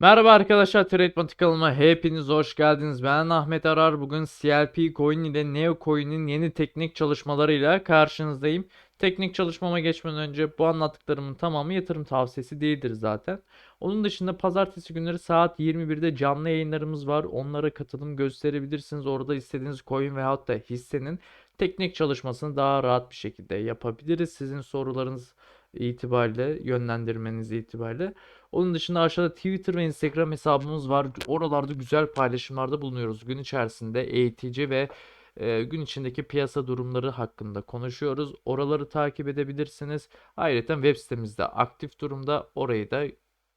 Merhaba arkadaşlar Trade kanalıma hepiniz hoş geldiniz. Ben Ahmet Arar. Bugün CLP Coin ile Neo Coin'in yeni teknik çalışmalarıyla karşınızdayım. Teknik çalışmama geçmeden önce bu anlattıklarımın tamamı yatırım tavsiyesi değildir zaten. Onun dışında pazartesi günleri saat 21'de canlı yayınlarımız var. Onlara katılım gösterebilirsiniz. Orada istediğiniz coin veyahut da hissenin teknik çalışmasını daha rahat bir şekilde yapabiliriz. Sizin sorularınız itibariyle, yönlendirmeniz itibariyle. Onun dışında aşağıda Twitter ve Instagram hesabımız var. Oralarda güzel paylaşımlarda bulunuyoruz. Gün içerisinde eğitici ve e, gün içindeki piyasa durumları hakkında konuşuyoruz. Oraları takip edebilirsiniz. Ayrıca web sitemizde aktif durumda. Orayı da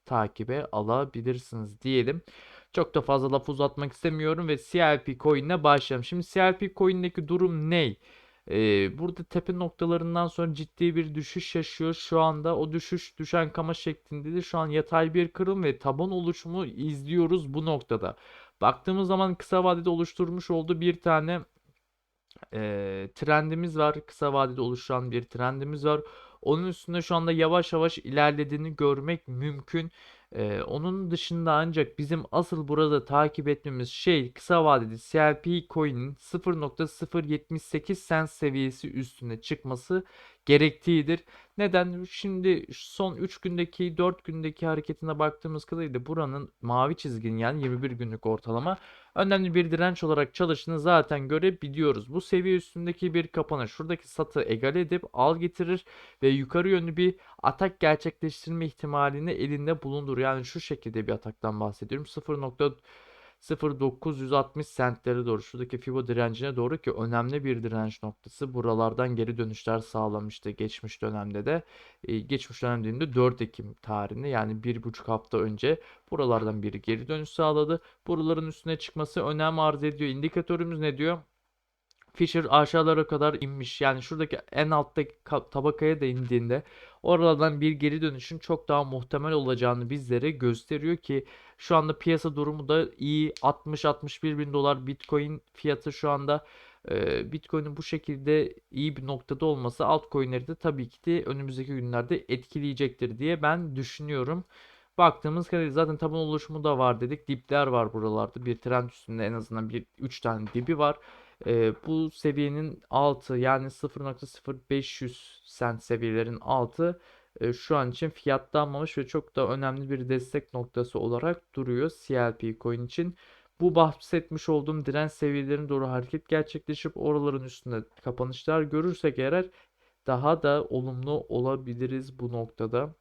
takibe alabilirsiniz diyelim. Çok da fazla laf uzatmak istemiyorum ve CLP coin'le başlayalım. Şimdi CLP coin'deki durum ne? Ee, burada tepe noktalarından sonra ciddi bir düşüş yaşıyor. Şu anda o düşüş düşen kama şeklinde de şu an yatay bir kırım ve taban oluşumu izliyoruz bu noktada. Baktığımız zaman kısa vadede oluşturmuş olduğu bir tane e, trendimiz var. Kısa vadede oluşan bir trendimiz var. Onun üstünde şu anda yavaş yavaş ilerlediğini görmek mümkün. Ee, onun dışında ancak bizim asıl burada takip etmemiz şey kısa vadeli CLP coin'in 0.078 cent seviyesi üstüne çıkması gerektiğidir. Neden? Şimdi son 3 gündeki 4 gündeki hareketine baktığımız kadarıyla buranın mavi çizginin yani 21 günlük ortalama önemli bir direnç olarak çalıştığını zaten görebiliyoruz. Bu seviye üstündeki bir kapanış şuradaki satı egale edip al getirir ve yukarı yönlü bir atak gerçekleştirme ihtimalini elinde bulundur. Yani şu şekilde bir ataktan bahsediyorum. 0.0960 sentlere doğru şuradaki Fibo direncine doğru ki önemli bir direnç noktası. Buralardan geri dönüşler sağlamıştı geçmiş dönemde de. E, geçmiş dönemde 4 Ekim tarihinde yani bir buçuk hafta önce buralardan bir geri dönüş sağladı. Buraların üstüne çıkması önem arz ediyor. İndikatörümüz ne diyor? Fisher aşağılara kadar inmiş. Yani şuradaki en alttaki tabakaya da indiğinde oralardan bir geri dönüşün çok daha muhtemel olacağını bizlere gösteriyor ki şu anda piyasa durumu da iyi. 60-61 bin dolar Bitcoin fiyatı şu anda e, Bitcoin'in bu şekilde iyi bir noktada olması altcoin'leri de tabii ki de önümüzdeki günlerde etkileyecektir diye ben düşünüyorum. Baktığımız kadarıyla zaten taban oluşumu da var dedik. Dipler var buralarda. Bir trend üstünde en azından bir 3 tane dibi var. E, bu seviyenin altı yani 0.0500 cent seviyelerin altı e, şu an için fiyatlanmamış ve çok da önemli bir destek noktası olarak duruyor CLP coin için. Bu bahsetmiş olduğum direnç seviyelerine doğru hareket gerçekleşip oraların üstünde kapanışlar görürsek eğer daha da olumlu olabiliriz bu noktada.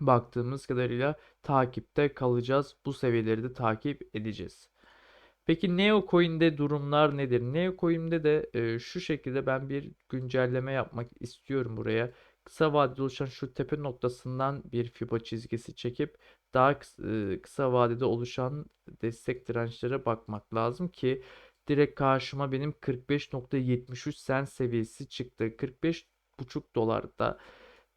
Baktığımız kadarıyla takipte kalacağız. Bu seviyeleri de takip edeceğiz. Peki Neocoin'de durumlar nedir? Neocoin'de de e, şu şekilde ben bir güncelleme yapmak istiyorum buraya. Kısa vadede oluşan şu tepe noktasından bir Fibo çizgisi çekip daha kısa, e, kısa vadede oluşan destek dirençlere bakmak lazım ki direkt karşıma benim 45.73 sen seviyesi çıktı. 45.5 dolarda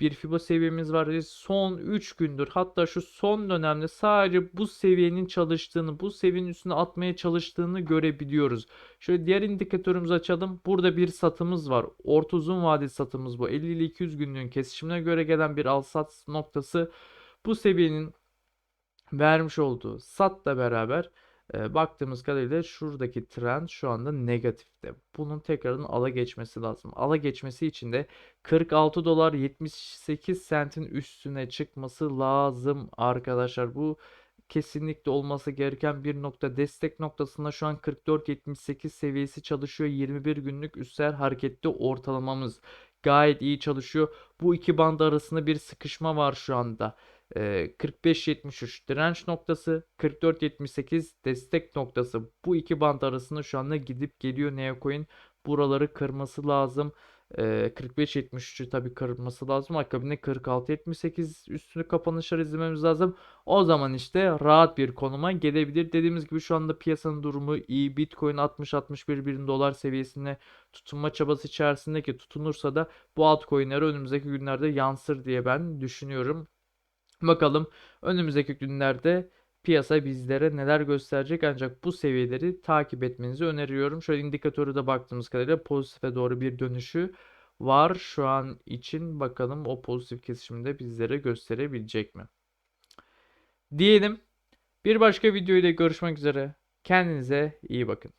bir FIBO seviyemiz var. Son 3 gündür hatta şu son dönemde sadece bu seviyenin çalıştığını, bu seviyenin üstüne atmaya çalıştığını görebiliyoruz. Şöyle diğer indikatörümüzü açalım. Burada bir satımız var. Orta uzun vadeli satımız bu. 50 ile 200 günlüğün kesişimine göre gelen bir al sat noktası. Bu seviyenin vermiş olduğu satla beraber e, baktığımız kadarıyla şuradaki trend şu anda negatifte. Bunun tekrardan ala geçmesi lazım. Ala geçmesi için de 46 dolar 78 sentin üstüne çıkması lazım arkadaşlar. Bu kesinlikle olması gereken bir nokta. Destek noktasında şu an 44.78 seviyesi çalışıyor. 21 günlük üstel hareketli ortalamamız gayet iyi çalışıyor. Bu iki band arasında bir sıkışma var şu anda. 45-73 direnç noktası, 44-78 destek noktası. Bu iki band arasında şu anda gidip geliyor Neocoin. Buraları kırması lazım. 45-73'ü tabii kırması lazım. Akabinde 46-78 üstünü kapanışlar izlememiz lazım. O zaman işte rahat bir konuma gelebilir. Dediğimiz gibi şu anda piyasanın durumu iyi. Bitcoin 60-61 bin dolar seviyesine tutunma çabası içerisindeki tutunursa da bu altcoin'lere önümüzdeki günlerde yansır diye ben düşünüyorum. Bakalım önümüzdeki günlerde piyasa bizlere neler gösterecek ancak bu seviyeleri takip etmenizi öneriyorum. Şöyle indikatörü de baktığımız kadarıyla pozitife doğru bir dönüşü var şu an için. Bakalım o pozitif kesişimde bizlere gösterebilecek mi? Diyelim Bir başka videoyla görüşmek üzere. Kendinize iyi bakın.